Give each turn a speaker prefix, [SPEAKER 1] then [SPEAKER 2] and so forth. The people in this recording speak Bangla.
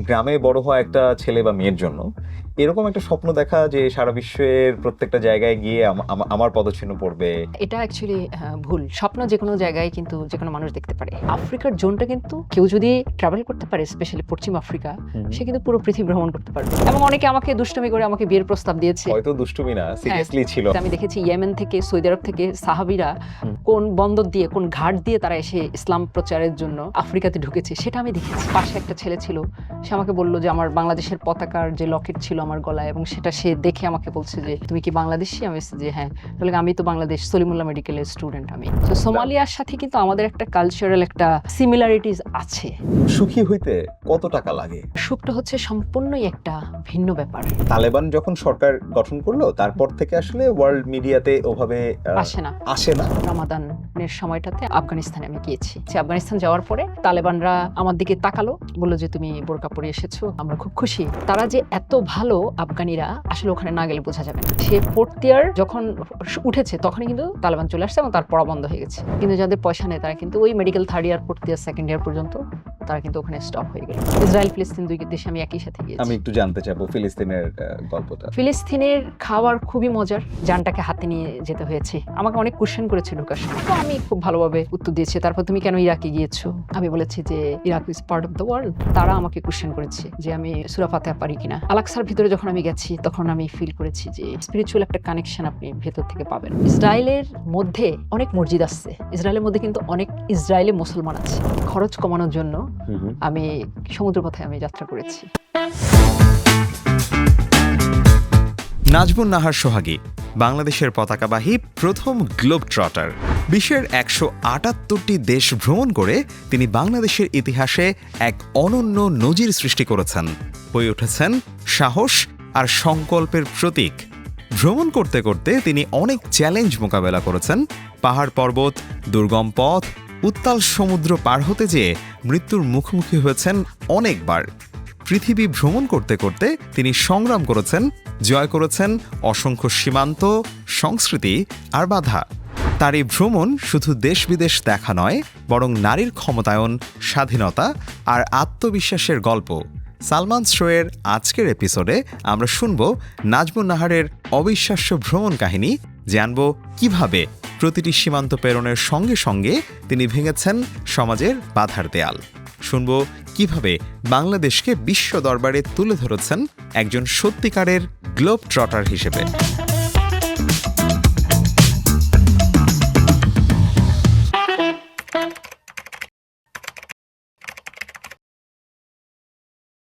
[SPEAKER 1] গ্রামে বড় হওয়া একটা ছেলে বা মেয়ের জন্য। এরকম একটা স্বপ্ন দেখা যে সারা বিশ্বের প্রত্যেকটা জায়গায় গিয়ে আম- আম- আমার পদচিহ্ন পড়বে।
[SPEAKER 2] এটা অ্যাকচুয়ালি ভুল। স্বপ্ন যে কোনো জায়গায় কিন্তু যে কোনো মানুষ দেখতে পারে। আফ্রিকার জোনটা কিন্তু কেউ যদি ট্রাভেল করতে পারে স্পেশালি পশ্চিম আফ্রিকা সে কিন্তু পুরো পৃথিবী ভ্রমণ করতে পারবে। এবং অনেকে আমাকে দুষ্টমি করে আমাকে বিয়ের প্রস্তাব দিয়েছে।
[SPEAKER 1] হয়তো দুষ্টুমি না সিরিয়াসলি ছিল।
[SPEAKER 2] আমি দেখেছি ইয়েমেন থেকে সৌদি আরব থেকে সাহাবিরা কোন বন্দর দিয়ে কোন ঘাট দিয়ে তারা এসে ইসলাম প্রচারের জন্য আফ্রিকাতে ঢুকেছে সেটা আমি দেখেছি। পাশে একটা ছেলে ছিল সে আমাকে বলল যে আমার বাংলাদেশের পতাকার যে লকেট ছিল আমার গলায় এবং সেটা সে দেখে আমাকে বলছে যে তুমি কি বাংলাদেশি? আমি যে হ্যাঁ। তাহলে আমি তো বাংলাদেশ সলিমুল্লাহ মেডিকেলের স্টুডেন্ট আমি। তো সোমালিয়ার সাথে কিন্তু আমাদের একটা কালচারাল একটা সিমিলারিটিস আছে।
[SPEAKER 1] সুখী হইতে কত টাকা লাগে?
[SPEAKER 2] সুখটা হচ্ছে সম্পূর্ণই একটা ভিন্ন ব্যাপার।
[SPEAKER 1] তালেবান যখন সরকার গঠন করল তারপর থেকে আসলে ওয়ার্ল্ড মিডিয়াতে ওভাবে
[SPEAKER 2] আসে না।
[SPEAKER 1] আসে না।
[SPEAKER 2] রামাদানের সময়টাতে আফগানিস্তানে আমি গিয়েছি। সে আফগানিস্তান যাওয়ার পরে তালেবানরা আমার দিকে তাকালো বলল যে তুমি বোরকা পরে এসেছ আমরা খুব খুশি। তারা যে এত ভালো আফগানিরা আসলে ওখানে না গেলে বোঝা যাবে না। সে ফোর্থ ইয়ার যখন উঠেছে তখনই কিন্তু তালেবান চলে আসছে এবং তার পড়া বন্ধ হয়ে গেছে। কিন্তু যাদের পয়সা নেই তারা কিন্তু ওই medical third year fourth year second year পর্যন্ত তারা কিন্তু ওখানে স্টপ হয়ে গেল। ইসরায়েল ফিলিস্তিন দুই দেশে আমি একই সাথে গিয়েছি।
[SPEAKER 1] আমি একটু জানতে চাইব ফিলিস্তিনের গল্পটা।
[SPEAKER 2] ফিলিস্তিনের খাবার খুবই মজার জানটাকে হাতে নিয়ে যেতে হয়েছে। আমাকে অনেক কোশ্চেন করেছে ঢোকার সময়। তো আমি খুব ভালোভাবে উত্তর দিয়েছি। তারপর তুমি কেন ইরাকে গিয়েছো? আমি বলেছি যে Iraq is part of the world তারা আমাকে কোশ্চেন করেছে যে আমি সুরা ফাতেহা পারি কিনা? আলাক্সার ভিতরে যখন আমি গেছি তখন আমি ফিল করেছি যে স্পিরিচুয়াল একটা কানেকশন আপনি ভেতর থেকে পাবেন। ইসরায়েলের মধ্যে অনেক মসজিদ আসছে ইসরায়েলের মধ্যে কিন্তু অনেক ইসরায়েলে মুসলমান আছে। খরচ কমানোর জন্য আমি সমুদ্র পথে আমি যাত্রা করেছি।
[SPEAKER 3] নাজমুন নাহার সোহাগী বাংলাদেশের পতাকাবাহী প্রথম গ্লোব ট্রটার বিশ্বের একশো আটাত্তরটি দেশ ভ্রমণ করে তিনি বাংলাদেশের ইতিহাসে এক অনন্য নজির সৃষ্টি করেছেন। হয়ে উঠেছেন সাহস আর সংকল্পের প্রতীক। ভ্রমণ করতে করতে তিনি অনেক চ্যালেঞ্জ মোকাবেলা করেছেন। পাহাড় পর্বত, দুর্গম পথ, উত্তাল সমুদ্র পার হতে যেয়ে মৃত্যুর মুখোমুখি হয়েছেন অনেকবার। পৃথিবী ভ্রমণ করতে করতে তিনি সংগ্রাম করেছেন জয় করেছেন অসংখ্য সীমান্ত, সংস্কৃতি আর বাধা। তার এই ভ্রমণ শুধু দেশ বিদেশ দেখা নয়, বরং নারীর ক্ষমতায়ন, স্বাধীনতা আর আত্মবিশ্বাসের গল্প। সালমান শোয়ের আজকের এপিসোডে আমরা শুনব নাজমুন নাহারের অবিশ্বাস্য ভ্রমণ কাহিনী, জানব কীভাবে প্রতিটি সীমান্ত প্রেরণের সঙ্গে সঙ্গে তিনি ভেঙেছেন সমাজের বাধার দেয়াল। শুনব কীভাবে বাংলাদেশকে বিশ্ব দরবারে তুলে ধরেছেন একজন সত্যিকারের গ্লোব ট্রটার হিসেবে।